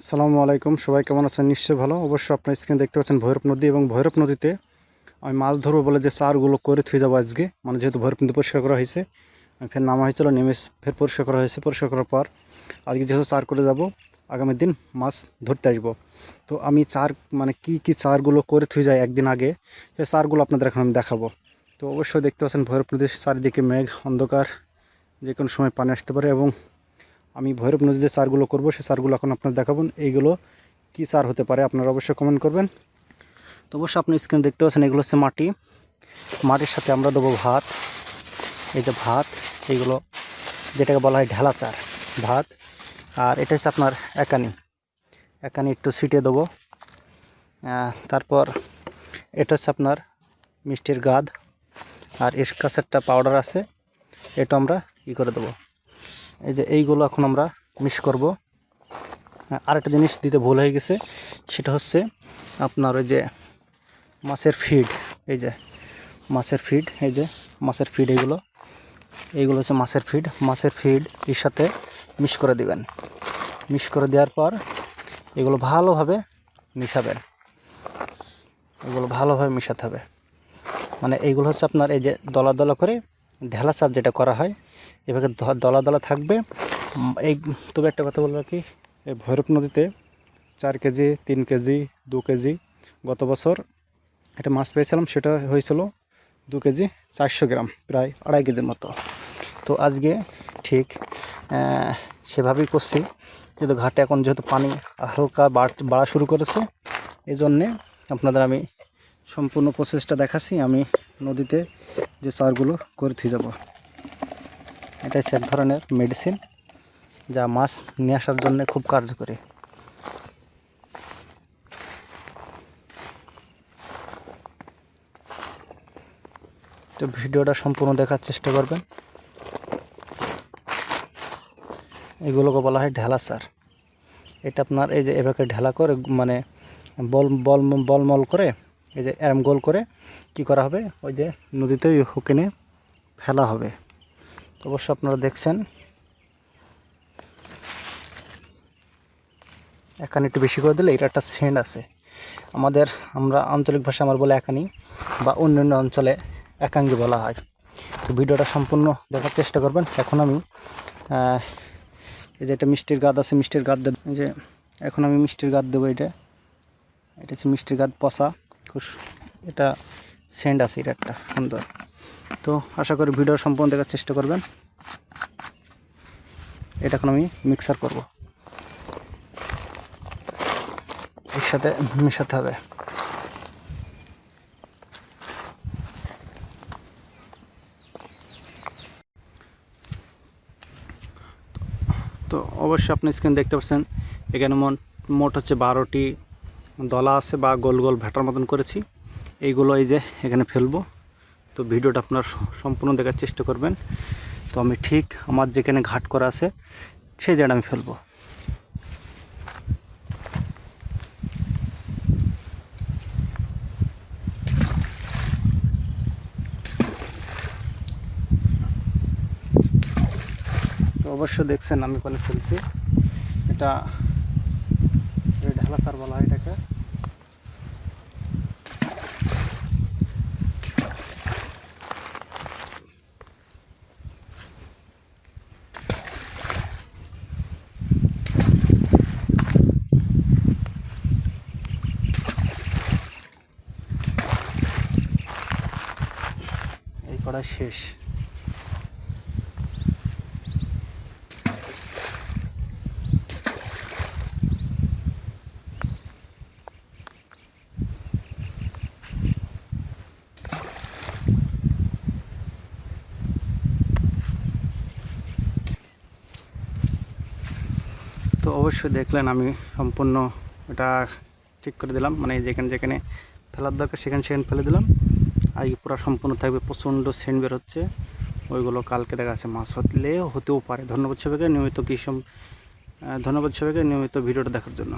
আসসালামু আলাইকুম। সবাই কেমন আছেন? নিশ্চয়ই ভালো। অবশ্যই আপনার স্ক্রিনে দেখতে পাচ্ছেন ভৈরব নদী এবং ভৈরব নদীতে আমি মাছ ধরবো বলে যে সারগুলো করে থুয়ে যাব আজকে। মানে যেহেতু ভৈরব নদী পরিষ্কার করা হয়েছে ফের নামা হয়েছিল, নেমে ফের পরিষ্কার করা হয়েছে। পরিষ্কার করার পর আজকে যেহেতু চার করে যাব, আগামী দিন মাছ ধরতে আসব। তো আমি চার মানে কি কি চারগুলো করে থুয়ে যাই একদিন আগে, সে চারগুলো আপনাদের এখন আমি দেখাবো। তো অবশ্যই দেখতে পাচ্ছেন ভৈরব নদীর চারিদিকে মেঘ, অন্ধকার যে কোনো সময় পানি আসতে পারে এবং আমি ভৈরব নদীতে সারগুলো করব সেই সারগুলো এখন আপনার দেখাবেন। এইগুলো কী সার হতে পারে আপনারা অবশ্যই কমেন্ট করবেন। তো অবশ্যই আপনি স্ক্রিন দেখতে পাচ্ছেন, এগুলো হচ্ছে মাটি। মাটির সাথে আমরা দেবো ভাত। এই যে ভাত এইগুলো যেটাকে বলা হয় ঢেলা চার, ভাত। আর এটা হচ্ছে আপনার একানি। একানি একটু ছিটিয়ে দেবো। তারপর এটা হচ্ছে আপনার মিষ্টির গাদ। আর এর পাউডার আছে, এটা আমরা ই করে দেবো। এই যে এইগুলো এখন আমরা মিক্স করব। হ্যাঁ, আরেকটা জিনিস দিতে ভুল হয়ে গেছে সেটা হচ্ছে আপনার ওই যে মাছের ফিড এই যে মাছের ফিড এই যে মাছের ফিড এইগুলো এইগুলো হচ্ছে মাছের ফিড মাছের ফিড এর সাথে মিক্স করে দিবেন। মিক্স করে দেওয়ার পর এগুলো ভালোভাবে মিশাবেন। এগুলো ভালোভাবে মিশাতে হবে। মানে এইগুলো হচ্ছে আপনার এই যে দলা দলা করে ঢেলা চার যেটা করা হয় এভাবে দলা দলা থাকবে। এই তবে একটা কথা বলব কি, এই ভৈরব নদীতে চার কেজি, তিন কেজি, দু কেজি গত বছর একটা মাছ পেয়েছিলাম, সেটা হয়েছিল দু কেজি চারশো গ্রাম, প্রায় আড়াই কেজির মতো। তো আজকে ঠিক সেভাবেই করছি কিন্তু ঘাটে এখন যেহেতু পানি হালকা বাড়- বাড়া শুরু করেছে এই জন্যে আপনাদের আমি সম্পূর্ণ প্রসেসটা দেখাচ্ছি, আমি নদীতে যে চারগুলো করে থুয়ে যাব। এটা হচ্ছে এক ধরনের মেডিসিন যা মাছ নিয়ে আসার জন্য খুব কার্যকরী। তো ভিডিওটা সম্পূর্ণ দেখার চেষ্টা করবেন। এগুলোকে বলা হয় ঢেলা সার এটা আপনার এই যে এভাবে ঢেলা করে মানে বল বল, বলমল করে, এই যে এরম গোল করে কি করা হবে? ওই যে নদীতেই হুকিনে ফেলা হবে। অবশ্য আপনারা দেখছেন। এখানে একটু বেশি করে দিলে এটা একটা সেন্ট আছে। আমাদের, আমরা আঞ্চলিক ভাষা আমার বলে একানি বা অন্যান্য অঞ্চলে একাঙ্গি বলা হয়। তো ভিডিওটা সম্পূর্ণ দেখার চেষ্টা করবেন। এখন আমি এই যে একটা মিষ্টির গাদ আছে, মিষ্টির গাদ যে এখন আমি মিষ্টির গাদ দেবো এটা এটা হচ্ছে মিষ্টির গাদ পচা। খুব এটা সেন্ট আছে এটা একটা সুন্দর। তো আশা করি ভিডিও সম্পূর্ণ দেখার চেষ্টা করবেন। এটা এখন আমি মিক্সার করব। একসাথে মেশাতে হবে। তো অবশ্যই আপনি স্ক্রিন দেখতে পাচ্ছেন, এখানে মোট হচ্ছে বারোটি দলা আছে বা গোল গোল ভেটার মতন করেছি। এইগুলো এই যে এখানে ফেলব। তো ভিডিওটা আপনার সম্পূর্ণ দেখার চেষ্টা করবেন। তো আমি ঠিক আমার যেখানে ঘাট করা আছে, সেই জায়গাটা আমি ফেলব। অবশ্য দেখছেন, আমি কোনে ফেলছি। এটা ঢালা সার বলা হয় এটাকে এই করা শেষ। তো অবশ্যই দেখলেন আমি সম্পূর্ণ এটা ঠিক করে দিলাম। মানে যেখানে যেখানে ফেলার দরকার সেখানে সেখানে ফেলে দিলাম। এই পুরো সম্পূর্ণ থাকবে, প্রচণ্ড সেন্ট বের হচ্ছে ওইগুলো কালকে দেখা যাচ্ছে মাছ হতলে হতেও পারে। ধন্যবাদ সবাইকে, নিয়মিত কৃষম ধন্যবাদ সবাইকে, নিয়মিত ভিডিওটা দেখার জন্য।